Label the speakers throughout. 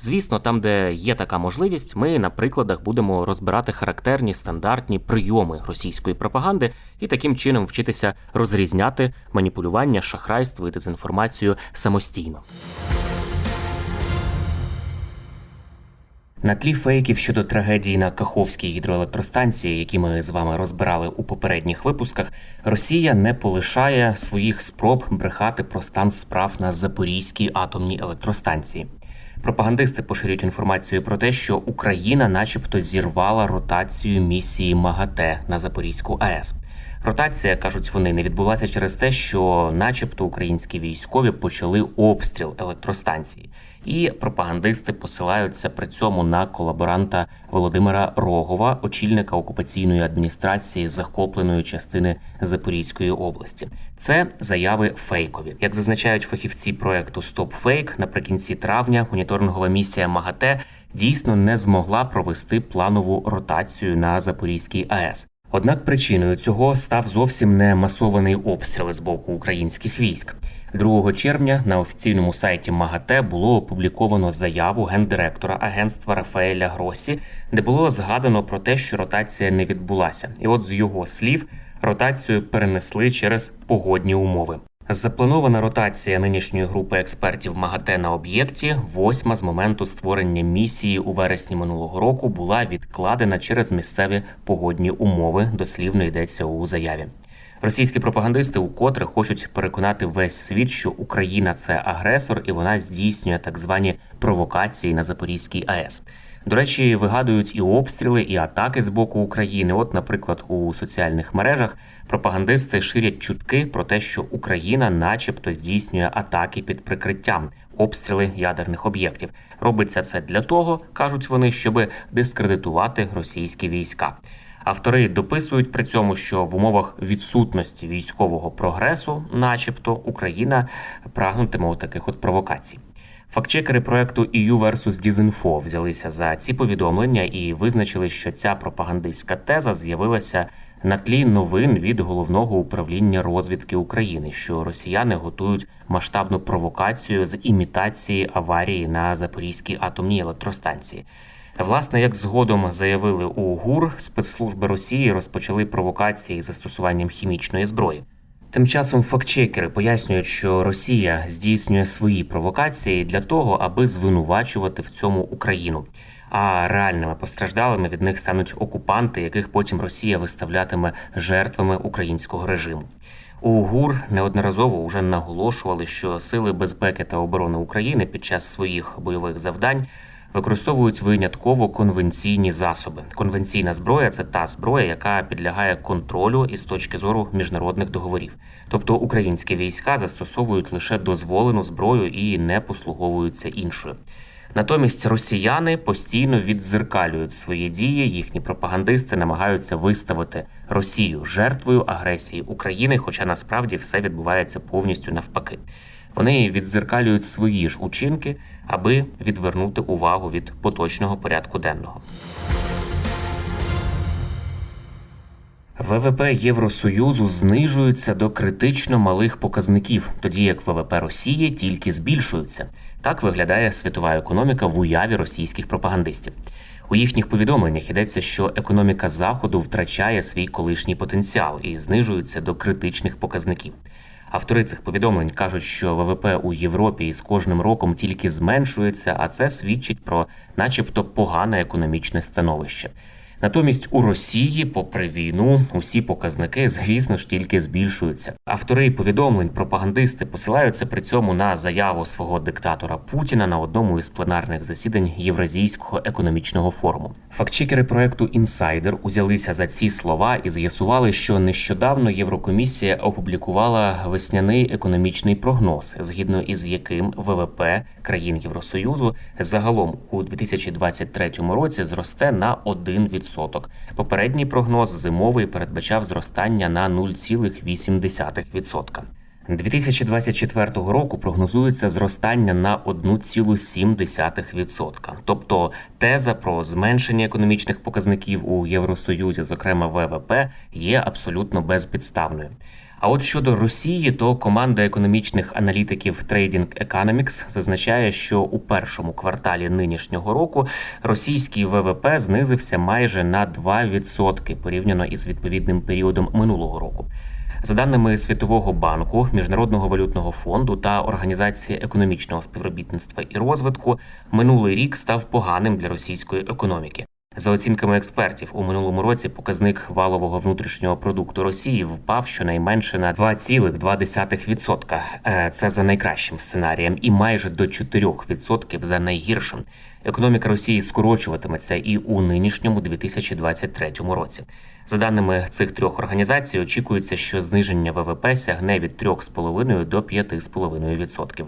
Speaker 1: Звісно, там, де є така можливість, ми на прикладах будемо розбирати характерні стандартні прийоми російської пропаганди і таким чином вчитися розрізняти маніпулювання, шахрайство і дезінформацію самостійно. На тлі фейків щодо трагедії на Каховській гідроелектростанції, які ми з вами розбирали у попередніх випусках, Росія не полишає своїх спроб брехати про стан справ на Запорізькій атомній електростанції. Пропагандисти поширюють інформацію про те, що Україна, начебто, зірвала ротацію місії МАГАТЕ на Запорізьку АЕС. Ротація, кажуть вони, не відбулася через те, що, начебто, українські військові почали обстріл електростанції, і пропагандисти посилаються при цьому на колаборанта Володимира Рогова, очільника окупаційної адміністрації захопленої частини Запорізької області. Це заяви фейкові. Як зазначають фахівці проекту Стоп Фейк, наприкінці травня моніторингова місія МАГАТЕ дійсно не змогла провести планову ротацію на Запорізькій АЕС. Однак причиною цього став зовсім не масований обстріл з боку українських військ. 2 червня на офіційному сайті МАГАТЕ було опубліковано заяву гендиректора агентства Рафаеля Гросі, де було згадано про те, що ротація не відбулася. І от з його слів ротацію перенесли через погодні умови. Запланована ротація нинішньої групи експертів МАГАТЕ на об'єкті, восьма з моменту створення місії у вересні минулого року, була відкладена через місцеві погодні умови. Дослівно йдеться у заяві. Російські пропагандисти укотре хочуть переконати весь світ, що Україна це агресор, і вона здійснює так звані провокації на Запорізькій АЕС. До речі, вигадують і обстріли, і атаки з боку України. От, наприклад, у соціальних мережах пропагандисти ширять чутки про те, що Україна, начебто, здійснює атаки під прикриттям, обстріли ядерних об'єктів. Робиться це для того, кажуть вони, щоб дискредитувати російські війська. Автори дописують при цьому, що в умовах відсутності військового прогресу, начебто, Україна прагнутиме у таких от провокацій. Фактчекери проекту EU vs Disinfo взялися за ці повідомлення і визначили, що ця пропагандистська теза з'явилася на тлі новин від головного управління розвідки України, що росіяни готують масштабну провокацію з імітації аварії на Запорізькій атомній електростанції. Власне, як згодом заявили у ГУР, спецслужби Росії розпочали провокації з застосуванням хімічної зброї. Тим часом фактчекери пояснюють, що Росія здійснює свої провокації для того, аби звинувачувати в цьому Україну. А реальними постраждалими від них стануть окупанти, яких потім Росія виставлятиме жертвами українського режиму. У ГУР неодноразово вже наголошували, що сили безпеки та оборони України під час своїх бойових завдань використовують винятково конвенційні засоби. Конвенційна зброя це та зброя, яка підлягає контролю із точки зору міжнародних договорів. Тобто українські війська застосовують лише дозволену зброю і не послуговуються іншою. Натомість росіяни постійно віддзеркалюють свої дії. Їхні пропагандисти намагаються виставити Росію жертвою агресії України, хоча насправді все відбувається повністю навпаки. Вони віддзеркалюють свої ж учинки, аби відвернути увагу від поточного порядку денного. ВВП Євросоюзу знижується до критично малих показників, тоді як ВВП Росії тільки збільшується. Так виглядає світова економіка в уяві російських пропагандистів. У їхніх повідомленнях йдеться, що економіка заходу втрачає свій колишній потенціал і знижується до критичних показників. Автори цих повідомлень кажуть, що ВВП у Європі із кожним роком тільки зменшується, а це свідчить про, начебто, погане економічне становище. Натомість у Росії, попри війну, усі показники, звісно ж, тільки збільшуються. Автори повідомлень, пропагандисти посилаються при цьому на заяву свого диктатора Путіна на одному із пленарних засідань Євразійського економічного форуму. Фактчекери проекту Інсайдер узялися за ці слова і з'ясували, що нещодавно Єврокомісія опублікувала весняний економічний прогноз, згідно із яким ВВП країн Євросоюзу загалом у 2023 році зросте на 1%. Попередній прогноз зимовий передбачав зростання на 0,8%. 2024 року прогнозується зростання на 1,7%. Тобто теза про зменшення економічних показників у Євросоюзі, зокрема ВВП, є абсолютно безпідставною. А от щодо Росії, то команда економічних аналітиків Trading Economics зазначає, що у першому кварталі нинішнього року російський ВВП знизився майже на 2% порівняно із відповідним періодом минулого року. За даними Світового банку, Міжнародного валютного фонду та Організації економічного співробітництва і розвитку, минулий рік став поганим для російської економіки. За оцінками експертів, у минулому році показник валового внутрішнього продукту Росії впав щонайменше на 2,2%. Е, Це за найкращим сценарієм, і майже до 4% за найгіршим. Економіка Росії скорочуватиметься і у нинішньому 2023 році. За даними цих трьох організацій, очікується, що зниження ВВП сягне від 3,5 до 5,5%.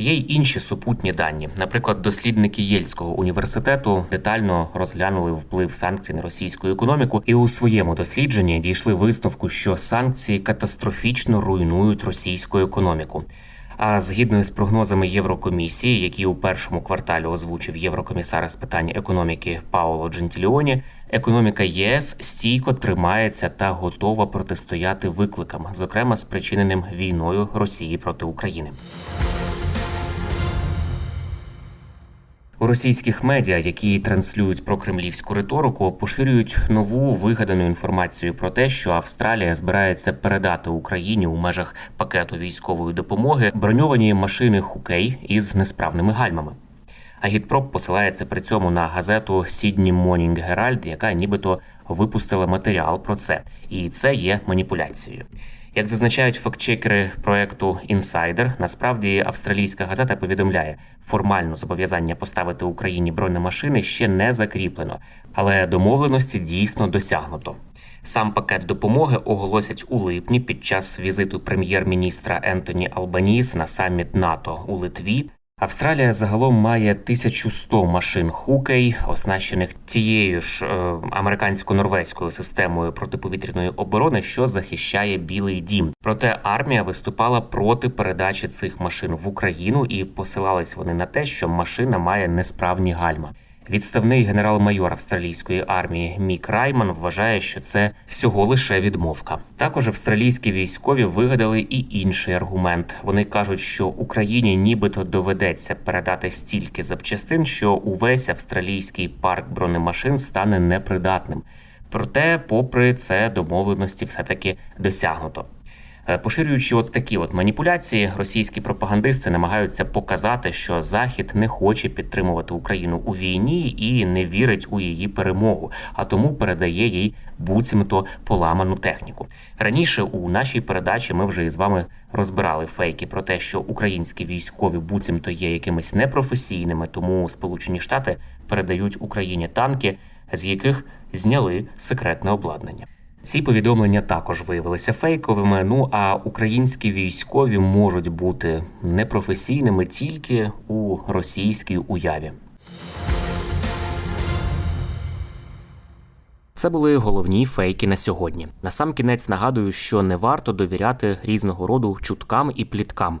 Speaker 1: Є й інші супутні дані. Наприклад, дослідники Єльського університету детально розглянули вплив санкцій на російську економіку і у своєму дослідженні дійшли висновку, що санкції катастрофічно руйнують російську економіку. А згідно з прогнозами Єврокомісії, які у першому кварталі озвучив єврокомісар з питань економіки Пауло Джентіліоні, економіка ЄС стійко тримається та готова протистояти викликам, зокрема спричиненим війною Росії проти України. У російських медіа, які транслюють про кремлівську риторику, поширюють нову вигадану інформацію про те, що Австралія збирається передати Україні у межах пакету військової допомоги броньовані машини Хукей із несправними гальмами. Агітпроп посилається при цьому на газету Sydney Morning Herald, яка нібито випустила матеріал про це, і це є маніпуляцією. Як зазначають фактчекери проекту Інсайдер, насправді австралійська газета повідомляє, формально зобов'язання поставити Україні бронемашини ще не закріплено, але домовленості дійсно досягнуто. Сам пакет допомоги оголосять у липні під час візиту прем'єр-міністра Ентоні Албаніс на саміт НАТО у Литві. Австралія загалом має 1100 машин Хукей, оснащених тією ж е, американсько-норвезькою системою протиповітряної оборони, що захищає Білий Дім. Проте армія виступала проти передачі цих машин в Україну і посилались вони на те, що машина має несправні гальма. Відставний генерал-майор австралійської армії Мік Райман вважає, що це всього лише відмовка. Також австралійські військові вигадали і інший аргумент. Вони кажуть, що Україні нібито доведеться передати стільки запчастин, що увесь австралійський парк бронемашин стане непридатним. Проте, попри це, домовленості все таки досягнуто. Е, Поширюючи от такі от маніпуляції, російські пропагандисти намагаються показати, що Захід не хоче підтримувати Україну у війні і не вірить у її перемогу, а тому передає їй буцімто поламану техніку. Раніше у нашій передачі ми вже із вами розбирали фейки про те, що українські військові буцімто є якимись непрофесійними, тому Сполучені Штати передають Україні танки, з яких зняли секретне обладнання. Ці повідомлення також виявилися фейковими. Ну а українські військові можуть бути непрофесійними тільки у російській уяві. Це були головні фейки на сьогодні. Насамкінець нагадую, що не варто довіряти різного роду чуткам і пліткам.